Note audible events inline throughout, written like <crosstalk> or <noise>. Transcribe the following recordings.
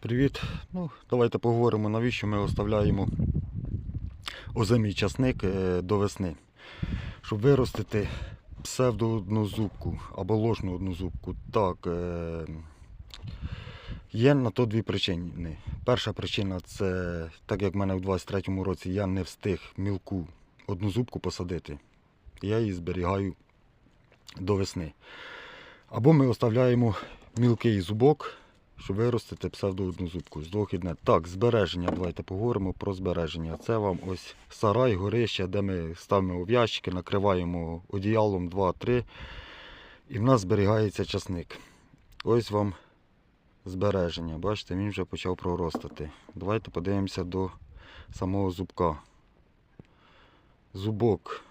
Привіт. Ну, давайте поговоримо, навіщо ми оставляємо озимий часник е, до весни. Щоб виростити псевдооднозубку або ложну однозубку. Так, е, є на то дві причини. Перша причина це, так як в мене у 23-му році я не встиг мілку однозубку посадити. Я її зберігаю до весни. Або ми оставляємо мілкий зубок, щоб виростити псевдооднозубку з двох одне. Так, збереження. Давайте поговоримо про збереження. Це вам ось сарай, горище, де ми ставимо в ящики, накриваємо одіялом 2-3. І в нас зберігається часник. Ось вам збереження. Бачите, він вже почав проростати. Давайте подивимося до самого зубка. Зубок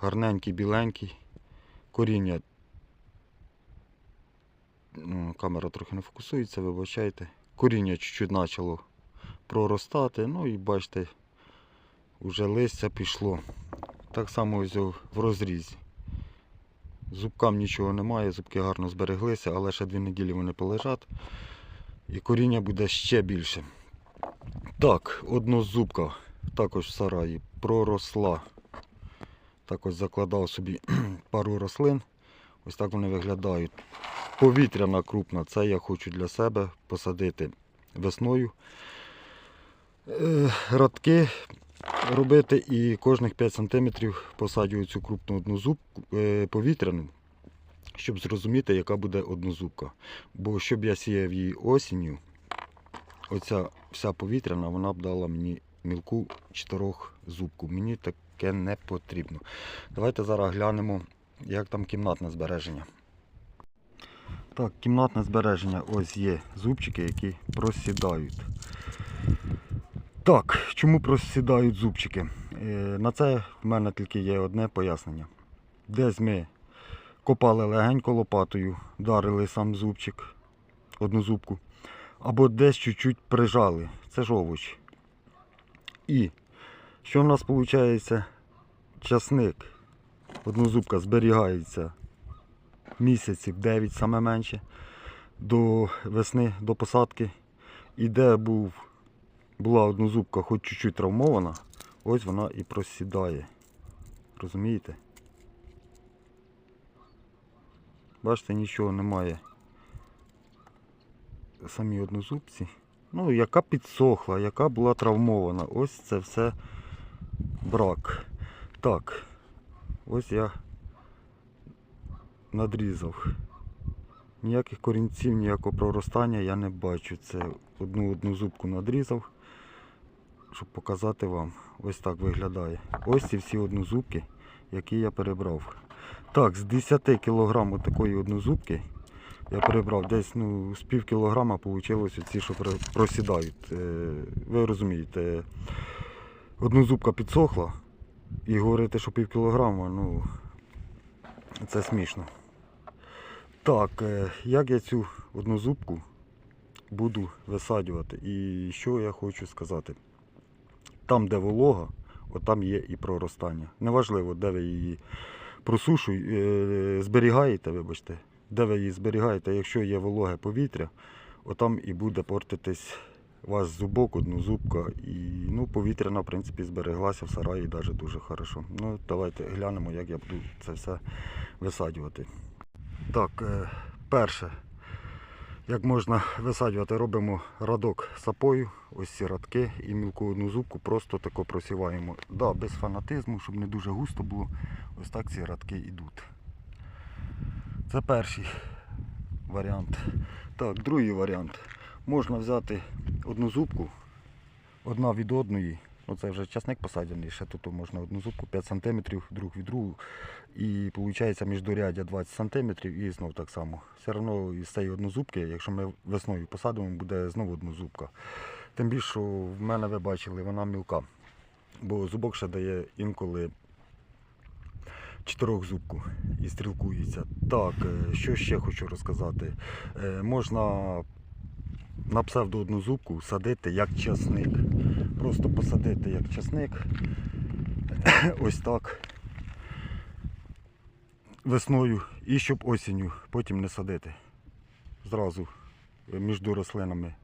гарненький, біленький. Коріння камера трохи не фокусується, вибачайте. Коріння чуть-чуть почало проростати, ну і бачите, вже листя пішло. Так само ось в розрізі. Зубкам нічого немає, зубки гарно збереглися, але ще дві неділі вони полежать. І коріння буде ще більше. Так, однозубка також в сараї проросла. Так ось закладав собі <clears throat> пару рослин. Ось так вони виглядають. Повітряна крупна, це я хочу для себе посадити весною. Е, Радки робити і кожних 5 см посаджую цю крупну однозубку е, повітряну, щоб зрозуміти, яка буде однозубка. Бо щоб я сіяв її осінню, оця вся повітряна, вона б дала мені мілку чотирьохзубку. Мені таке не потрібно. Давайте зараз глянемо, як там кімнатне збереження. Так, кімнатне збереження. Ось є зубчики, які просідають. Так, чому просідають зубчики? Е, на це в мене тільки є одне пояснення. Десь ми копали легенько лопатою, вдарили сам зубчик, одну зубку, або десь чуть-чуть прижали. Це ж овоч. І що в нас виходить? Часник, однозубка зберігається місяців 9 саме менше до весни, до посадки. І де був, була однозубка хоч чуть-чуть травмована, ось вона і просідає. Розумієте? Бачите, нічого немає. Самі однозубці. Ну, яка підсохла, яка була травмована. Ось це все брак. Так, ось я надрізав. Ніяких корінців, ніякого проростання я не бачу. Це одну одну зубку надрізав, щоб показати вам. Ось так виглядає. Ось ці всі однозубки, які я перебрав. Так, з 10 кг такої однозубки я перебрав десь ну, з пів кілограма вийшло ці, що просідають. Е, Ви розумієте, однозубка підсохла і говорити, що пів кілограма, ну це смішно. Так, е, як я цю однозубку буду висаджувати і що я хочу сказати. Там, де волога, от там є і проростання. Неважливо, де ви її просушуєте, зберігаєте, вибачте, де ви її зберігаєте, якщо є вологе повітря, отам і буде портитись ваш зубок, однозубка. І ну, повітряна, в принципі, збереглася в сараї навіть дуже хорошо. Ну, давайте глянемо, як я буду це все висаджувати. Так, е, перше, як можна висаджувати, робимо радок сапою, ось ці радки і мілку одну зубку просто тако просіваємо. Да, без фанатизму, щоб не дуже густо було. Ось так ці радки йдуть. Це перший варіант. Так, другий варіант. Можна взяти одну зубку, одна від одної. Оце вже часник посаджений, ще тут можна одну зубку 5 см друг від другу. І виходить міждорядя 20 см і знов так само. Все одно із цієї однозубки, якщо ми весною посадимо, буде знову однозубка. Тим більше, що в мене ви бачили, вона мілка. Бо зубок ще дає інколи чотирьохзубку і стрілкується. Так, е, що ще хочу розказати. Е, Можна на псевдо одну зубку садити як часник. Просто посадити як часник. <laughs> Ось так. Весною і щоб осінню потім не садити. Зразу е, між рослинами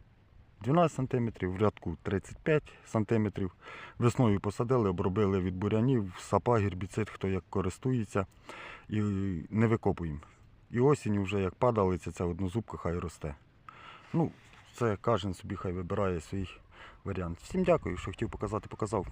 12 см, в рядку 35 см. Весною посадили, обробили від бурянів, сапа, гербіцид, хто як користується, і не викопуємо. І осінь вже як падалиця, ця однозубка хай росте. Ну, це кожен собі хай вибирає свій варіант. Всім дякую, що хотів показати, показав.